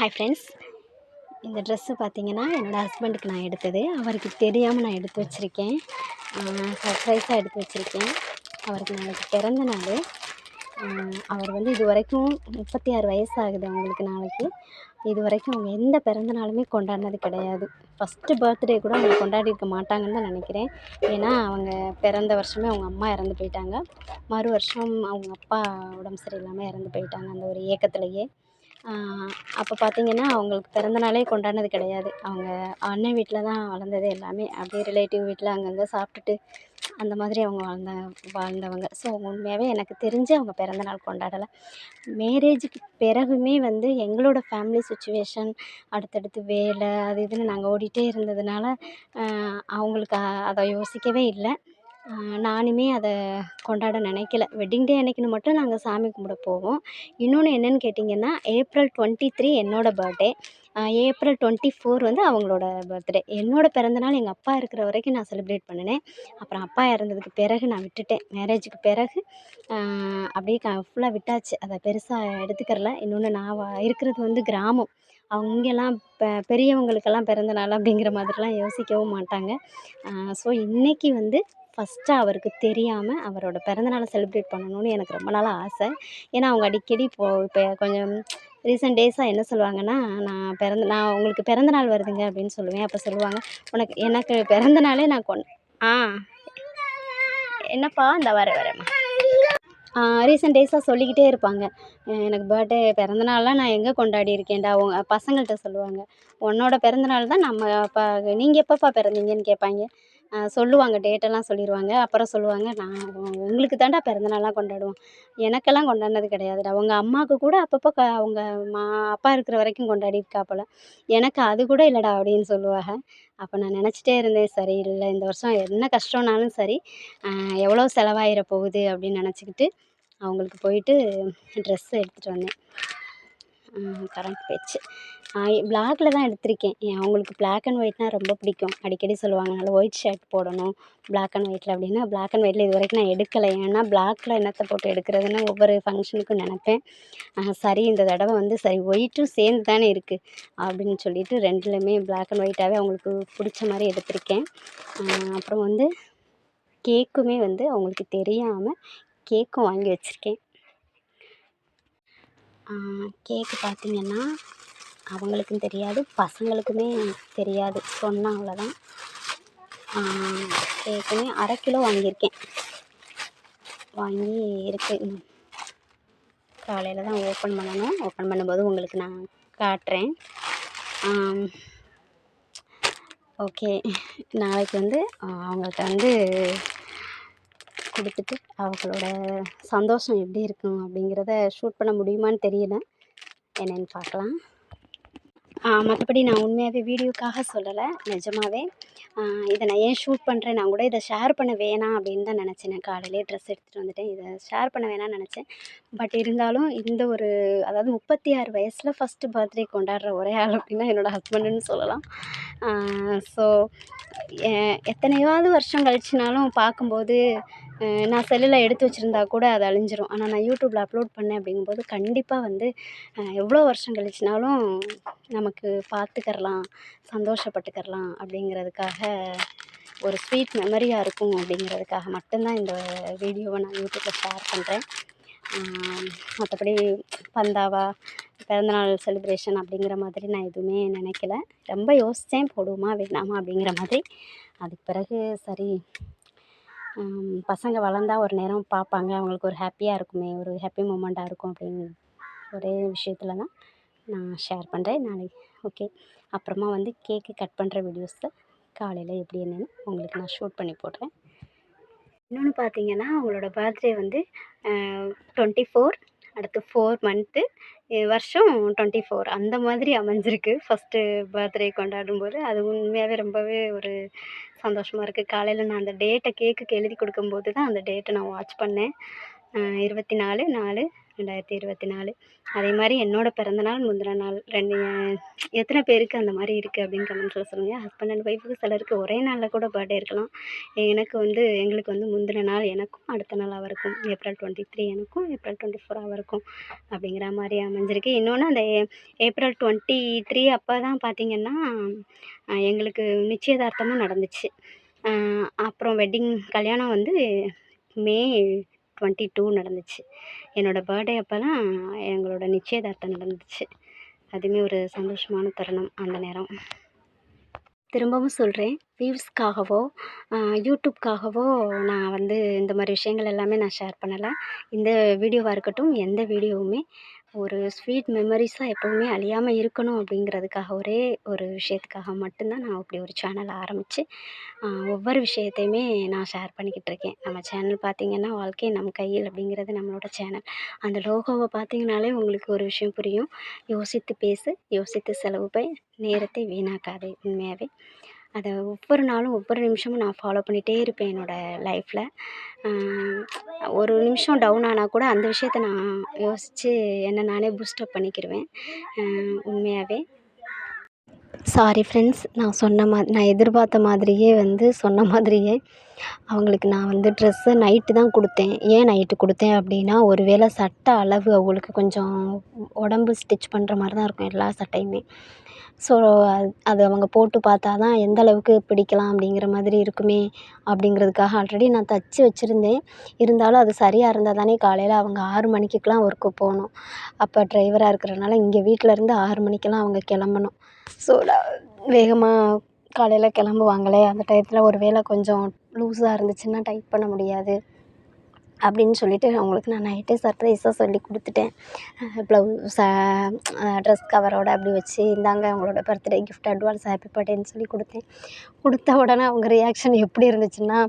Hi friends இந்த dress பார்த்தீங்கன்னா என்னோடய ஹஸ்பண்டுக்கு நான் எடுத்தது. அவருக்கு தெரியாமல் நான் எடுத்து வச்சுருக்கேன். சர்ப்ரைஸாக எடுத்து வச்சுருக்கேன். அவருக்கு நாளைக்கு பிறந்த நாள். அவர் வந்து இது வரைக்கும் முப்பத்தி ஆறு வயசு ஆகுது அவங்களுக்கு நாளைக்கு. இது வரைக்கும் அவங்க எந்த பிறந்த நாளுமே கொண்டாடினது கிடையாது. ஃபஸ்ட்டு பர்த்டே கூட அவங்க கொண்டாடிருக்க மாட்டாங்கன்னு தான் நினைக்கிறேன். ஏன்னா அவங்க பிறந்த வருஷமே அவங்க அம்மா இறந்து போயிட்டாங்க. மறு வருஷம் அவங்க அப்பா உடம்பு சரியில்லாமல் இறந்து போயிட்டாங்க அந்த ஒரு ஏக்கத்துலேயே அப்போ பார்த்திங்கன்னா அவங்களுக்கு பிறந்தநாளே கொண்டாடினது கிடையாது. அவங்க அண்ணன் வீட்டில் தான் வளர்ந்தது எல்லாமே. அப்படியே ரிலேட்டிவ் வீட்டில் அங்கங்கே சாப்பிட்டுட்டு அந்த மாதிரி அவங்க வாழ்ந்த வாழ்ந்தவங்க. ஸோ உண்மையாகவே எனக்கு தெரிஞ்சு அவங்க பிறந்தநாள் கொண்டாடலை. மேரேஜுக்கு பிறகுமே வந்து எங்களோட ஃபேமிலி சுச்சுவேஷன் அடுத்தடுத்து வேலை அது இதுன்னு நாங்கள் ஓடிட்டே இருந்ததுனால அவங்களுக்கு அதை யோசிக்கவே இல்லை. நானுமே அதை கொண்டாட நினைக்கல. வெட்டிங் டே அன்னைக்கின்னு மட்டும் நாங்கள் சாமி கும்பிட போவோம். இன்னொன்று என்னென்னு கேட்டிங்கன்னா ஏப்ரல் டுவெண்ட்டி த்ரீ என்னோடய பர்த்டே ஏப்ரல் டுவெண்ட்டி ஃபோர் வந்து அவங்களோட பர்த்டே என்னோடய பிறந்தநாள் எங்கள் அப்பா இருக்கிற வரைக்கும் நான் செலிப்ரேட் பண்ணினேன். அப்புறம் அப்பா இறந்ததுக்கு பிறகு நான் விட்டுட்டேன். மேரேஜுக்கு பிறகு அப்படியே க ஃபுல்லாக விட்டாச்சு. அதை பெருசாக எடுத்துக்கிறல. இன்னொன்று நான் இருக்கிறது வந்து கிராமம். அவங்க இங்கெல்லாம் பெ பெரியவங்களுக்கெல்லாம் பிறந்த நாள் அப்படிங்கிற மாதிரிலாம் யோசிக்கவும் மாட்டாங்க. ஸோ இன்றைக்கி வந்து ஃபஸ்ட்டு அவருக்கு தெரியாமல் அவரோட பிறந்தநாளை செலிப்ரேட் பண்ணணும்னு எனக்கு ரொம்ப நாளாக ஆசை. ஏன்னா அவங்க அடிக்கடி இப்போது இப்போ கொஞ்சம் ரீசெண்ட் டேஸாக என்ன சொல்லுவாங்கன்னா நான் பிறந்த நான் உங்களுக்கு பிறந்த நாள் வருதுங்க அப்படின்னு சொல்லுவேன். அப்போ சொல்லுவாங்க உனக்கு எனக்கு பிறந்த நாளே நான் கொண் ஆ என்னப்பா இந்த வர வரேம்மா. ரீசெண்ட் டேஸாக சொல்லிக்கிட்டே இருப்பாங்க. எனக்கு பர்த்டே பிறந்தநாள்லாம் நான் எங்கே கொண்டாடி இருக்கேன்டா? உங்கள் பசங்கள்கிட்ட சொல்லுவாங்க. உன்னோட பிறந்தநாள் தான் நம்ம அப்பா நீங்கள் எப்போப்பா பிறந்தீங்கன்னு கேட்பாங்க. சொல்லுவாங்க டேட்டெல்லாம் சொல்லிடுவாங்க அப்புறம் சொல்லுவாங்க நான் உங்களுக்கு தான்டா பிறந்தநாளாக கொண்டாடுவோம். எனக்கெல்லாம் கொண்டாடினது கிடையாதுடா. உங்கள் அம்மாவுக்கு கூட அப்பப்போ க அவங்க மா அப்பா இருக்கிற வரைக்கும் கொண்டாடியிருக்கா போல். எனக்கு அது கூட இல்லைடா அப்படின்னு சொல்லுவாங்க. அப்போ நான் நினச்சிட்டே இருந்தேன் சரி இல்லை இந்த வருஷம் என்ன கஷ்டம்னாலும் சரி எவ்வளோ செலவாயிட போகுது? அப்படின்னு நினச்சிக்கிட்டு அவங்களுக்கு போயிட்டு ட்ரெஸ்ஸு எடுத்துகிட்டு வந்தேன். கரண்ட் போயிடுச்சு. பிளாக்கில் தான் எடுத்திருக்கேன். அவங்களுக்கு பிளாக் அண்ட் ஒயிட்னால் ரொம்ப பிடிக்கும். அடிக்கடி சொல்லுவாங்க நல்லா ஒயிட் ஷர்ட் போடணும் பிளாக் அண்ட் ஒயிட்டில் அப்படின்னா. பிளாக் அண்ட் ஒயிட்டில் இது வரைக்கும் நான் எடுக்கலை. ஏன்னா பிளாக்கில் என்னத்தை போட்டு எடுக்கிறதுன்னு ஒவ்வொரு ஃபங்க்ஷனுக்கும் நினப்பேன். சரி இந்த தடவை வந்து சரி ஒயிட்டும் சேர்ந்து தானே இருக்குது அப்படின்னு சொல்லிட்டு ரெண்டுலேயுமே பிளாக் அண்ட் ஒயிட்டாகவே அவங்களுக்கு பிடிச்ச மாதிரி எடுத்திருக்கேன். அப்புறம் வந்து கேக்குமே வந்து அவங்களுக்கு தெரியாமல் கேக்கும் வாங்கி வச்சுருக்கேன். கேக்கு பார்த்திங்கன்னா அவங்களுக்கும் தெரியாது பசங்களுக்குமே தெரியாது. சொன்னால் அவ்வளோதான் கேக்குமே அரை கிலோ வாங்கியிருக்கேன். வாங்கி இருக்கு. காலையில் தான் ஓப்பன் பண்ணணும். ஓப்பன் பண்ணும்போது உங்களுக்கு நான் காட்டுறேன். ஓகே. நாளைக்கு வந்து அவங்கள்ட்ட வந்து கொடுத்துட்டு அவங்களோட சந்தோஷம் எப்படி இருக்கும் அப்படிங்கிறத ஷூட் பண்ண முடியுமான்னு தெரியல. என்னென்னு பார்க்கலாம். மற்றபடி நான் உண்மையாகவே வீடியோக்காக சொல்லலை நிஜமாகவே இதை நான் ஏன் ஷூட் பண்ணுறேன் நான் கூட இதை ஷேர் பண்ண வேணாம் அப்படின்னு தான் நினச்சேன். நான் காலையிலே ட்ரெஸ் எடுத்துகிட்டு வந்துட்டேன். இதை ஷேர் பண்ண வேணாம்னு நினச்சேன். பட் இருந்தாலும் இந்த ஒரு அதாவது முப்பத்தி ஆறு வயசில் ஃபஸ்ட்டு பர்த்டே கொண்டாடுற ஒரே ஆள் அப்படின்னா என்னோடய ஹஸ்பண்டுன்னு சொல்லலாம். ஸோ எத்தனையாவது வருஷம் கழிச்சுனாலும் பார்க்கும்போது நான் செல்லில் எடுத்து வச்சுருந்தா கூட அது அழிஞ்சிரும். ஆனால் நான் யூடியூப்பில் அப்லோட் பண்ணேன் அப்படிங்கும்போது கண்டிப்பாக வந்து எவ்வளோ வருஷம் கழிச்சுனாலும் நமக்கு பார்த்துக்கறலாம் சந்தோஷப்பட்டுக்கறலாம் அப்படிங்கிறதுக்காக ஒரு ஸ்வீட் மெமரியாக இருக்கும் அப்படிங்கிறதுக்காக மட்டும்தான் இந்த வீடியோவை நான் யூடியூப்பில் ஷேர் பண்ணுறேன் மற்றபடி பந்தாவா பிறந்தநாள் செலிப்ரேஷன் அப்படிங்கிற மாதிரி நான் எதுவுமே நினைக்கல. ரொம்ப யோசித்தேன் போடுவோமா வேணாமா அப்படிங்கிற மாதிரி. அதுக்கு பிறகு சரி பசங்க வளர்ந்தா ஒரு நேரம் பார்ப்பாங்க. அவங்களுக்கு ஒரு ஹாப்பியாக இருக்குமே ஒரு ஹாப்பி மூமெண்ட்டாக இருக்கும் அப்படின்னு ஒரே விஷயத்தில் தான் நான் ஷேர் பண்ணுறேன் நாளைக்கு. ஓகே. அப்புறமா வந்து கேக்கு கட் பண்ணுற வீடியோஸை காலையில் எப்படி என்னென்னு உங்களுக்கு நான் ஷூட் பண்ணி போடுறேன். இன்னொன்று பார்த்தீங்கன்னா அவங்களோட பர்த்டே வந்து டுவெண்ட்டி ஃபோர் அடுத்து ஃபோர் மந்த்து வருஷம் டுவெண்ட்டி ஃபோர். அந்த மாதிரி அமைஞ்சிருக்கு. ஃபஸ்ட்டு பர்த்டே கொண்டாடும்போது. அது உண்மையாகவே ரொம்பவே ஒரு சந்தோஷமாக இருக்குது காலையில் நான் அந்த டேட்டை கேக்குக்கு எழுதி கொடுக்கும்போது தான் அந்த டேட்டை நான் வாட்ச் பண்ணேன். இருபத்தி நாலு நாலு ரெண்டாயிரத்தி இருபத்தி நாலு. அதே மாதிரி என்னோடய பிறந்தநாள் முந்தின நாள் ரெண்டு எத்தனை பேருக்கு அந்த மாதிரி இருக்குது அப்படின்னு கமெண்ட்ஸில் சொல்லுங்கள் ஹஸ்பண்ட் அண்ட் ஒய்ஃபுக்கு சிலருக்கு ஒரே நாளில் கூட பர்த்டே இருக்கலாம். எனக்கு வந்து எங்களுக்கு வந்து முந்தின நாள் எனக்கும் அடுத்த நாள் அவருக்கும் ஏப்ரல் டுவெண்ட்டி த்ரீ எனக்கும் ஏப்ரல் டுவெண்ட்டி ஃபோர் அவருக்கும் அப்படிங்கிற மாதிரி அமைஞ்சிருக்கு. இன்னொன்று அந்த ஏப்ரல் டுவெண்ட்டி த்ரீ அப்போ தான் பார்த்திங்கன்னா எங்களுக்கு நிச்சயதார்த்தமும் நடந்துச்சு. அப்புறம் வெட்டிங் கல்யாணம் வந்து மே டுவெண்ட்டி டூ நடந்துச்சு. என்னோடய பர்த்டே அப்போ தான் எங்களோட நிச்சயதார்த்தம் நடந்துச்சு. அதுவுமே ஒரு சந்தோஷமான தருணம் அந்த நேரம். திரும்பவும் சொல்கிறேன் வியூஸ்க்காகவோ யூடியூப்காகவோ நான் வந்து இந்த மாதிரி விஷயங்கள் எல்லாமே நான் ஷேர் பண்ணலை. இந்த வீடியோவாக இருக்கட்டும் எந்த வீடியோவுமே ஒரு ஸ்வீட் மெமரிஸாக எப்போவுமே அழியாமல் இருக்கணும் அப்படிங்கிறதுக்காக ஒரே ஒரு விஷயத்துக்காக மட்டும்தான் நான் அப்படி ஒரு சேனல் ஆரம்பித்து ஒவ்வொரு விஷயத்தையுமே நான் ஷேர் பண்ணிக்கிட்டு இருக்கேன். நம்ம சேனல் பார்த்திங்கன்னா வாழ்க்கை நம் கையில் அப்படிங்கிறது நம்மளோட சேனல் அந்த லோகோவை பார்த்திங்கனாலே உங்களுக்கு ஒரு விஷயம் புரியும். யோசித்து பேசு யோசித்து செலவு போய் நேரத்தை வீணாக்காதே உண்மையாகவே அதை ஒவ்வொரு நாளும் ஒவ்வொரு நிமிஷமும் நான் ஃபாலோ பண்ணிகிட்டே இருப்பேன் என்னோடய லைஃப்பில் ஒரு நிமிஷம் டவுன் ஆனால் கூட அந்த விஷயத்த நான் யோசித்து என்னை நானே பூஸ்டப் பண்ணிக்கிடுவேன் உண்மையாகவே சாரி ஃப்ரெண்ட்ஸ் நான் சொன்ன மா நான் எதிர்பார்த்த மாதிரியே வந்து சொன்ன மாதிரியே அவங்களுக்கு நான் வந்து ட்ரெஸ்ஸு நைட்டு தான் கொடுத்தேன். ஏன் நைட்டு கொடுத்தேன் அப்படின்னா ஒரு வேளை சட்டை அளவு அவங்களுக்கு கொஞ்சம் உடம்பு ஸ்டிச் பண்ணுற மாதிரி தான் இருக்கும் எல்லா சட்டையுமே. ஸோ அது அது அவங்க போட்டு பார்த்தா தான் எந்த அளவுக்கு பிடிக்கலாம் அப்படிங்கிற மாதிரி இருக்குமே அப்படிங்கிறதுக்காக ஆல்ரெடி நான் தைச்சி வச்சுருந்தேன். இருந்தாலும் அது சரியாக இருந்தால் தானே காலையில் அவங்க ஆறு மணிக்குலாம் ஒர்க்கு போகணும். அப்போ டிரைவராக இருக்கிறனால இங்கே வீட்டிலேருந்து ஆறு மணிக்கெல்லாம் அவங்க கிளம்பணும். ஸோ வேகமாக காலையில் கிளம்புவாங்களே அந்த டயத்தில் ஒரு வேளை கொஞ்சம் லூஸாக இருந்துச்சுன்னா டைட் பண்ண முடியாது அப்படின்னு சொல்லிட்டு அவங்களுக்கு நான் நைட்டே சர்ப்ரைஸாக சொல்லி கொடுத்துட்டேன். ப்ளவுஸ் ட்ரெஸ் கவரோட அப்படி வச்சு இந்தாங்க அவங்களோட பர்த்டே கிஃப்ட் அட்வான்ஸ் ஹாப்பி பர்த்டேன்னு சொல்லி கொடுத்தேன். கொடுத்த உடனே அவங்க ரியாக்ஷன் எப்படி இருந்துச்சுன்னா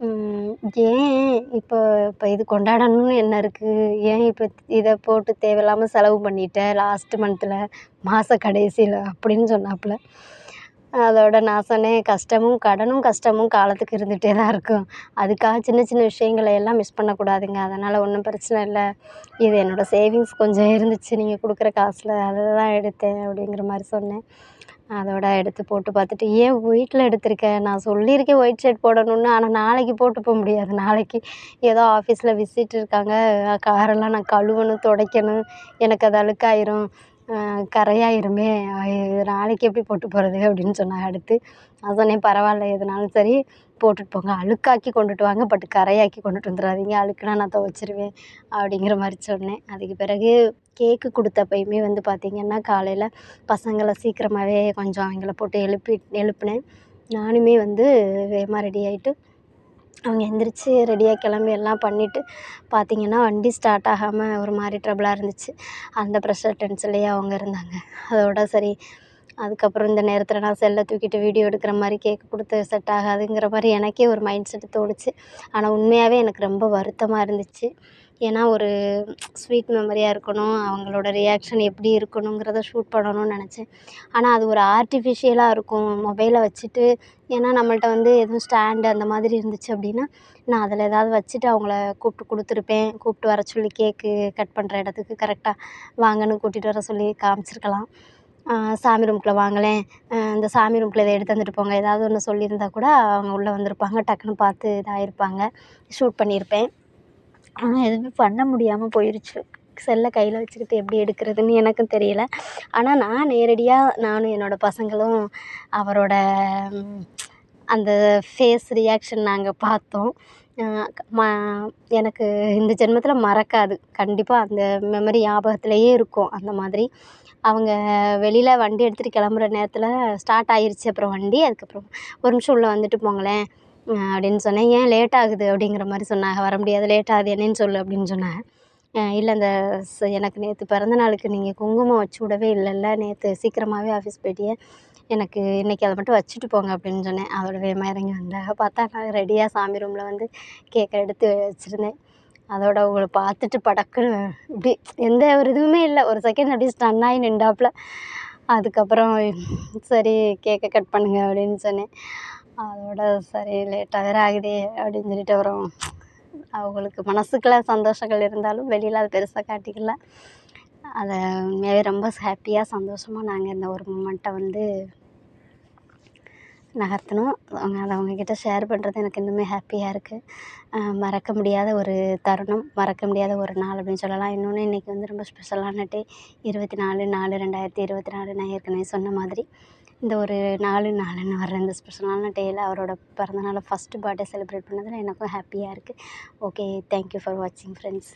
ஏன் இப்போ இப்போ இது கொண்டாடணும்னு என்ன இருக்குது ஏன் இப்போ இதை போட்டு தேவையில்லாமல் செலவு பண்ணிட்ட லாஸ்ட்டு மந்த்தில் மாத கடைசியில் அப்படின்னு சொன்னாப்புல. அதோட நான் சொன்னேன் கஷ்டமும் கடனும் கஷ்டமும் காலத்துக்கு இருந்துகிட்டே தான் இருக்கும். அதுக்காக சின்ன சின்ன விஷயங்களை எல்லாம் மிஸ் பண்ணக்கூடாதுங்க. அதனால் ஒன்றும் பிரச்சனை இல்லை. இது என்னோடய சேவிங்ஸ் கொஞ்சம் இருந்துச்சு. நீங்கள் கொடுக்குற காசில் அதை தான் எடுத்தேன் அப்படிங்கிற மாதிரி சொன்னேன். அதோட எடுத்து போட்டு பார்த்துட்டு ஏன் வீட்டில் எடுத்திருக்க? நான் சொல்லியிருக்கேன் ஒயிட் ஷர்ட் போடணும்னு ஆனால் நாளைக்கு போட்டு போக முடியாது. நாளைக்கு ஏதோ ஆஃபீஸில் விசிட் இருக்காங்க. காரெல்லாம் நான் கழுவணும் துடைக்கணும். எனக்கு அது அழுக்காயிரும். கரையாயிருமே நாளைக்கு எப்படி போட்டு போகிறது அப்படின்னு சொன்னாங்க அடுத்து நான் சொன்னேன் பரவாயில்ல எதுனாலும் சரி போட்டுட்டு போங்க. அழுக்காக்கி கொண்டுட்டு வாங்க பட் கரையாக்கி கொண்டுட்டு வந்துடாதீங்க. அழுக்குனா நான் துவச்சிருவேன் அப்படிங்கிற மாதிரி சொன்னேன். அதுக்கு பிறகு கேக்கு கொடுத்தப்பயுமே வந்து பார்த்திங்கன்னா காலையில் பசங்களை சீக்கிரமாகவே கொஞ்சம் அவங்கள போட்டு எழுப்பி எழுப்புனேன். நானுமே வந்து வேகமாக ரெடி ஆகிட்டு அவங்க எழுந்திரிச்சி ரெடியாக கிளம்பி எல்லாம் பண்ணிவிட்டு பார்த்திங்கன்னா வண்டி ஸ்டார்ட் ஆகாமல் ஒரு மாதிரி ட்ரபுளாக இருந்துச்சு. அந்த ப்ரெஷர் டென்ஷன்லேயே அவங்க இருந்தாங்க. அதோட சரி அதுக்கப்புறம் இந்த நேரத்தில் நான் செல்லை தூக்கிட்டு வீடியோ எடுக்கிற மாதிரி கேக் கொடுத்து செட் ஆகாதுங்கிற மாதிரி எனக்கே ஒரு மைண்ட் செட் தோணுச்சு. ஆனால் உண்மையாகவே எனக்கு ரொம்ப வருத்தமாக இருந்துச்சு. ஏன்னா ஒரு ஸ்வீட் மெமரியாக இருக்கணும் அவங்களோட ரியாக்ஷன் எப்படி இருக்கணுங்கிறத ஷூட் பண்ணணும்னு நினச்சேன். ஆனால் அது ஒரு ஆர்டிஃபிஷியலாக இருக்கும் மொபைலை வச்சுட்டு ஏன்னா நம்மள்கிட்ட வந்து எதுவும் ஸ்டாண்டு அந்த மாதிரி இருந்துச்சு அப்படின்னா நான் அதில் ஏதாவது வச்சுட்டு அவங்கள கூப்பிட்டு கொடுத்துருப்பேன் கூப்பிட்டு வர சொல்லி கேக்கு கட் பண்ணுற இடத்துக்கு கரெக்டாக வாங்கன்னு கூட்டிகிட்டு வர சொல்லி காமிச்சிருக்கலாம். சாமி ரூம்குள்ளே வாங்களேன் இந்த சாமி ரூம்குள்ளே இதை எடுத்து வந்துட்டு போங்க. ஏதாவது ஒன்று சொல்லியிருந்தா கூட அவங்க உள்ளே வந்திருப்பாங்க டக்குன்னு பார்த்து இதாகிருப்பாங்க ஷூட் பண்ணியிருப்பேன். ஆனால் எதுவுமே பண்ண முடியாமல் போயிடுச்சு செல்லை கையில் வச்சுக்கிட்டு எப்படி எடுக்கிறதுன்னு எனக்கும் தெரியல. ஆனால் நான் நேரடியாக நானும் என்னோடய பசங்களும் அவரோட அந்த ஃபேஸ் ரியாக்ஷன் நாங்கள் பார்த்தோம். ம எனக்கு இந்த ஜென்மத்தில் மறக்காது. கண்டிப்பாக அந்த மெமரி ஞாபகத்திலேயே இருக்கும். அந்த மாதிரி அவங்க வெளியில் வண்டி எடுத்துகிட்டு கிளம்புற நேரத்தில் ஸ்டார்ட் ஆகிருச்சு அப்புறம் வண்டி. அதுக்கப்புறம் ஒரு நிமிஷம் உள்ளே வந்துட்டு போங்களேன். அப்படின்னு சொன்னேன். ஏன் லேட் ஆகுது? அப்படிங்கிற மாதிரி சொன்னாங்க. வர முடியாது லேட் ஆகுது என்னன்னு சொல்லு அப்படின்னு சொன்னாங்க. இல்லை இந்த எனக்கு நேற்று பிறந்த நாளுக்கு நீங்கள் குங்குமம் வச்சு விடவே இல்லைல்ல. நேற்று சீக்கிரமாகவே ஆஃபீஸ் போயிட்டியே. எனக்கு இன்றைக்கி அதை மட்டும் வச்சுட்டு போங்க அப்படின்னு சொன்னேன். அதோட வேகமாக இறங்கி வந்தாங்க. பார்த்தா நான் ரெடியாக சாமி ரூமில் வந்து கேக்கை எடுத்து வச்சுருந்தேன். அதோட அவங்கள பார்த்துட்டு படக்குன்னு இப்படி எந்த ஒரு இதுவுமே இல்லை. ஒரு செகண்ட் அப்படியே ஸ்டன் ஆகி நின்றாப்புல. அதுக்கப்புறம் சரி கேக்கை கட் பண்ணுங்க அப்படின்னு சொன்னேன். அதோட சரி லேட்டாக வேறு ஆகுதே அப்படின்னு சொல்லிட்டு அப்புறம் அவங்களுக்கு மனசுக்குள்ள சந்தோஷங்கள் இருந்தாலும் வெளியில் அது பெருசாக காட்டிக்கல. அதை உண்மையாகவே ரொம்ப ஹாப்பியாக சந்தோஷமாக நாங்கள் இந்த ஒரு மூமெண்ட்டை வந்து நகர்த்தினோம். அவங்க அதை அவங்கக்கிட்ட ஷேர் பண்ணுறது எனக்கு இன்னுமே ஹாப்பியாக இருக்குது மறக்க முடியாத ஒரு தருணம் மறக்க முடியாத ஒரு நாள் அப்படின்னு சொல்லலாம். இன்னொன்று இன்றைக்கி வந்து ரொம்ப ஸ்பெஷலான டே இருபத்தி நாலு நாலு ரெண்டாயிரத்தி இருபத்தி நாலு நான் ஏற்கனவே சொன்ன மாதிரி. இந்த ஒரு நாலு நாலுன்னு வர்ற இந்த ஸ்பெஷலான டேயில் அவரோட பிறந்தநாளை ஃபஸ்ட்டு பர்த்டே செலிப்ரேட் பண்ணதில் எனக்கும் ஹாப்பியாக இருக்குது ஓகே தேங்க்யூ ஃபார் வாட்சிங் ஃப்ரெண்ட்ஸ்